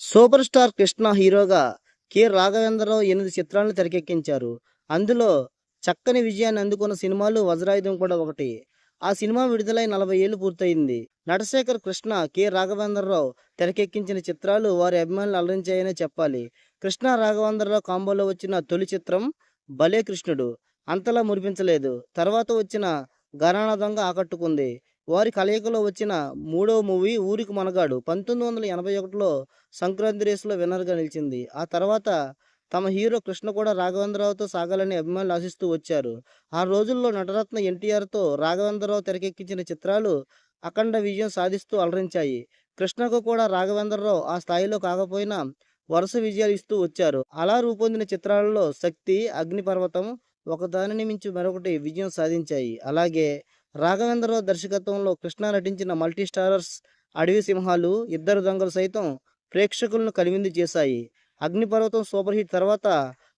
Super star Krishna హీరోగా K. Raghavendra Rao ఎనిమిది చిత్రాలను తెరకెక్కించారు. అందులో చక్కని విజయాన్ని అందుకున్న సినిమాలు వజ్రాయుధం కూడా ఒకటి. ఆ సినిమా విడుదలై నలభై ఏళ్ళు పూర్తయింది. నటశేఖర్ కృష్ణ కె. రాఘవేంద్రరావు తెరకెక్కించిన చిత్రాలు వారి అభిమానులు అలరించాయనే చెప్పాలి. కృష్ణ రాఘవేంద్రరావు కాంబోలో వచ్చిన తొలి చిత్రం భలే కృష్ణుడు. అంతలా మురిపించలేదు. తర్వాత వచ్చిన గరాణ దొంగ ఆకట్టుకుంది. వారి కలయికలో వచ్చిన మూడో మూవీ ఊరికి మనగాడు. పంతొమ్మిది వందల ఎనభై ఒకటిలో సంక్రాంతి రేసులో విన్నర్గా నిలిచింది. ఆ తర్వాత తమ హీరో కృష్ణ కూడా రాఘవేంద్రరావుతో సాగాలని అభిమానులు ఆశిస్తూ వచ్చారు. ఆ రోజుల్లో నటరత్న ఎన్టీఆర్తో రాఘవేంద్రరావు తెరకెక్కించిన చిత్రాలు అఖండ విజయం సాధిస్తూ అలరించాయి. కృష్ణకు కూడా రాఘవేంద్రరావు ఆ స్థాయిలో కాకపోయినా వరుస విజయాలు ఇస్తూ వచ్చారు. అలా రూపొందిన చిత్రాలలో శక్తి అగ్నిపర్వతం ఒకదానిని మించి మరొకటి విజయం సాధించాయి. అలాగే రాఘవేంద్రరావు దర్శకత్వంలో కృష్ణ నటించిన మల్టీస్టారర్స్ అడవి సింహాలు ఇద్దరు దొంగలు సైతం ప్రేక్షకులను కలివిందు చేశాయి. అగ్నిపర్వతం సూపర్ హిట్ తర్వాత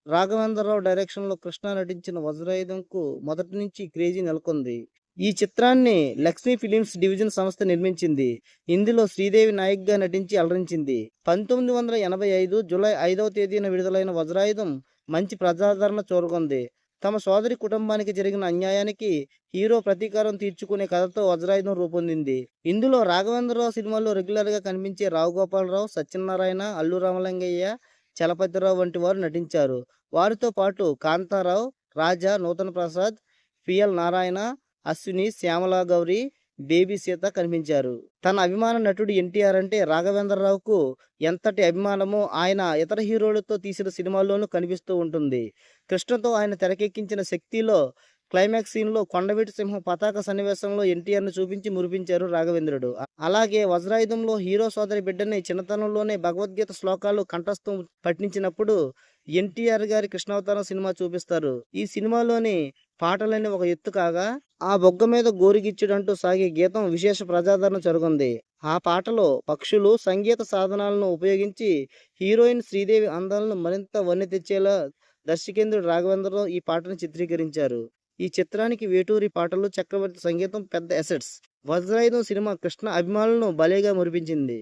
రాఘవేంద్రరావు డైరెక్షన్లో కృష్ణ నటించిన వజ్రాయుధంకు మొదటి నుంచి క్రేజీ నెలకొంది. ఈ చిత్రాన్ని లక్ష్మీ ఫిలిమ్స్ డివిజన్ సంస్థ నిర్మించింది. ఇందులో శ్రీదేవి నాయక్గా నటించి అలరించింది. పంతొమ్మిది వందల ఎనభై ఐదు జూలై ఐదవ తేదీన విడుదలైన వజ్రాయుధం మంచి ప్రజాదరణ చూరగొంది. తమ సోదరి కుటుంబానికి జరిగిన అన్యాయానికి హీరో ప్రతీకారం తీర్చుకునే కథతో వజ్రాయుధం రూపొందింది. ఇందులో రాఘవేంద్రరావు సినిమాల్లో రెగ్యులర్గా కనిపించే రావు గోపాలరావు సత్యనారాయణ అల్లు రామలింగయ్య చలపతిరావు వంటి వారు నటించారు. వారితో పాటు Kantharao Raja Nutan Prasad P L Narayana Ashwini Shyamala Gowri baby Seetha కనిపించారు. తన అభిమాన నటుడు ఎన్టీఆర్ అంటే రాఘవేంద్రరావుకు ఎంతటి అభిమానమో ఆయన ఇతర హీరోలతో తీసిన సినిమాల్లోనూ కనిపిస్తూ ఉంటుంది. కృష్ణతో ఆయన తెరకెక్కించిన శక్తిలో క్లైమాక్స్ సీన్లో కొండవీటి సింహం పతాక సన్నివేశంలో ఎన్టీఆర్ను చూపించి మురిపించారు రాఘవేంద్రుడు. అలాగే వజ్రాయుధంలో హీరో సోదరి బిడ్డని చిన్నతనంలోనే భగవద్గీత శ్లోకాలు కంఠస్థం పఠించినప్పుడు ఎన్టీఆర్ గారి కృష్ణావతారం సినిమా చూపిస్తారు. ఈ సినిమాలోని పాటలని ఒక ఎత్తు కాగా ఆ బొగ్గ మీద గోరిగిచ్చుడంటూ సాగే గీతం విశేష ప్రజాదరణ జరుగుంది ఆ పాటలో పక్షులు సంగీత సాధనాలను ఉపయోగించి హీరోయిన్ శ్రీదేవి అందాలను మరింత వన్నె తెచ్చేలా దర్శకేంద్రుడు రాఘవేంద్రరావు ఈ పాటను చిత్రీకరించారు. ఈ చిత్రానికి వేటూరి పాటలు చక్రవర్తి సంగీతం పెద్ద ఎసెట్స్. వజ్రాయుధం సినిమా కృష్ణ అభిమానులను భలేగా మురిపించింది.